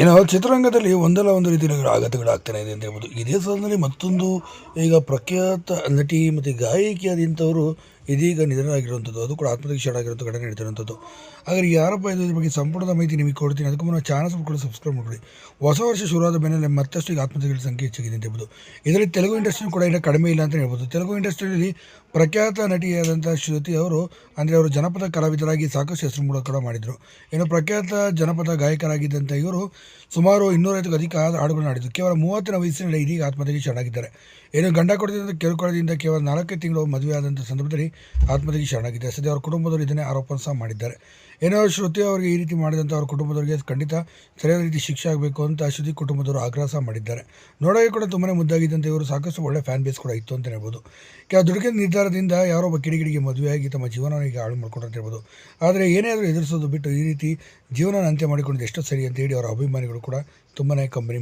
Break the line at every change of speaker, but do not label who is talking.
ಏನೋ ಚಿತ್ರರಂಗದಲ್ಲಿ ಒಂದಲ್ಲ ಒಂದು ರೀತಿಯಲ್ಲಿ ಆಘಾತಗಳಾಗ್ತಾನೆ ಇದೆ ಅಂತ ಹೇಳ್ಬೋದು. ಇದೇ ಸಾಲಿನಲ್ಲಿ ಮತ್ತೊಂದು ಈಗ ಪ್ರಖ್ಯಾತ ನಟಿ ಮತ್ತು ಗಾಯಕಿಯಾದಂಥವರು ಇದೀಗ ನಿಧನರಾಗಿರುವಂಥದ್ದು, ಅದು ಕೂಡ ಆತ್ಮಹತ್ಯೆ ಶರಣಾಗಿರುವಂಥ ಘಟನೆ ನಡೀತಿರುವಂಥದ್ದು ಹಾಗಾದ್ರೆ ಯಾರಪ್ಪ ಇದು ಇದ್ರ ಬಗ್ಗೆ ಸಂಪೂರ್ಣ ಮಾಹಿತಿ ನಿಮಗೆ ಕೊಡ್ತೀನಿ. ಅದಕ್ಕೂ ಮುನ್ನ ಚಾನಲ್ ಕೂಡ ಸಬ್ಸ್ಕ್ರೈಬ್ ಮಾಡ್ಕೊಳ್ಳಿ. ಹೊಸ ವರ್ಷ ಶುರುವಾದ ಮೇಲೆ ಮತ್ತಷ್ಟು ಈಗ ಆತ್ಮಹತ್ಯೆಗಳ ಸಂಖ್ಯೆ ಹೆಚ್ಚಾಗಿದೆ ಅಂತ ಹೇಳ್ಬೋದು. ಇದರಲ್ಲಿ ತೆಲುಗು ಇಂಡಸ್ಟ್ರಿ ಕೂಡ ಇನ್ನೂ ಕಡಿಮೆ ಇಲ್ಲ ಅಂತ ಹೇಳ್ಬೋದು. ತೆಲುಗು ಇಂಡಸ್ಟ್ರಿಯಲ್ಲಿ ಪ್ರಖ್ಯಾತ ನಟಿಯಾದಂಥ ಶ್ರುತಿ ಅವರು, ಅಂದರೆ ಅವರು ಜನಪದ ಕಲಾವಿದರಾಗಿ ಸಾಕಷ್ಟು ಹೆಸರು ಮೂಡ ಕೂಡ ಮಾಡಿದರು. ಇನ್ನು ಪ್ರಖ್ಯಾತ ಜನಪದ ಗಾಯಕರಾಗಿದ್ದಂಥ ಇವರು ಸುಮಾರು ಇನ್ನೂರೈವತ್ತಕ್ಕೂ ಅಧಿಕ ಹಾಡು- ಹಾಡುಗಳನ್ನು ಆಡಿದರು ಕೇವಲ ಮೂವತ್ತಿನ ವಯಸ್ಸಿನಲ್ಲಿ ಇದೀಗ ಆತ್ಮಹತ್ಯೆಗೆ ಶರಣಾಗಿದ್ದಾರೆ ಏನು ಗಂಡ ಕೊಡದಿಂದ ಕಿರುಕುಳದಿಂದ ಕೇವಲ ನಾಲ್ಕೇ ತಿಂಗಳು ಮದುವೆ ಆದಂಥ ಸಂದರ್ಭದಲ್ಲಿ ಆತ್ಮಹತ್ಯೆಗೆ ಶರಣಾಗಿದ್ದಾರೆ. ಸದ್ಯ ಅವರ ಕುಟುಂಬದವರು ಇದನ್ನೇ ಆರೋಪ ಸಹ ಮಾಡಿದ್ದಾರೆ. ಏನೋ ಶ್ರುತಿ ಅವರಿಗೆ ಈ ರೀತಿ ಮಾಡಿದಂಥ ಅವ್ರ ಕುಟುಂಬದವರಿಗೆ ಖಂಡಿತ ಸರಿಯಾದ ರೀತಿ ಶಿಕ್ಷೆ ಆಗಬೇಕು ಅಂತ ಶ್ರುತಿ ಕುಟುಂಬದವರು ಆಗ್ರಹ ಸಹ ಮಾಡಿದ್ದಾರೆ. ನೋಡೋಕೆ ಕೂಡ ತುಂಬಾ ಮುದ್ದಾಗಿದ್ದಂತೆ ಇವರು ಸಾಕಷ್ಟು ಒಳ್ಳೆ ಫ್ಯಾನ್ ಬೇಸ್ ಕೂಡ ಇತ್ತು ಅಂತ ಹೇಳ್ಬೋದು. ಕೆಲವು ದುಡುಕಿನ ನಿರ್ಧಾರದಿಂದ ಯಾರೋ ಒಬ್ಬ ಕಿಡಿಗಿಡಿಗೆ ಮದುವೆಯಾಗಿ ತಮ್ಮ ಜೀವನವನ್ನು ಈಗ ಹಾಳು ಮಾಡ್ಕೊಂಡ್ರು ಅಂತ ಹೇಳ್ಬೋದು. ಆದರೆ ಏನೇ ಆದರೂ ಎದುರಿಸೋದು ಬಿಟ್ಟು ಈ ರೀತಿ ಜೀವನ ಅಂತ್ಯ ಮಾಡಿಕೊಂಡಿದ್ದು ಎಷ್ಟೋ ಸರಿ ಅಂತ ಹೇಳಿ ಅವರ ಅಭಿಮಾನಿಗಳು ಕೂಡ ತುಂಬಾ ಕಂಪನಿ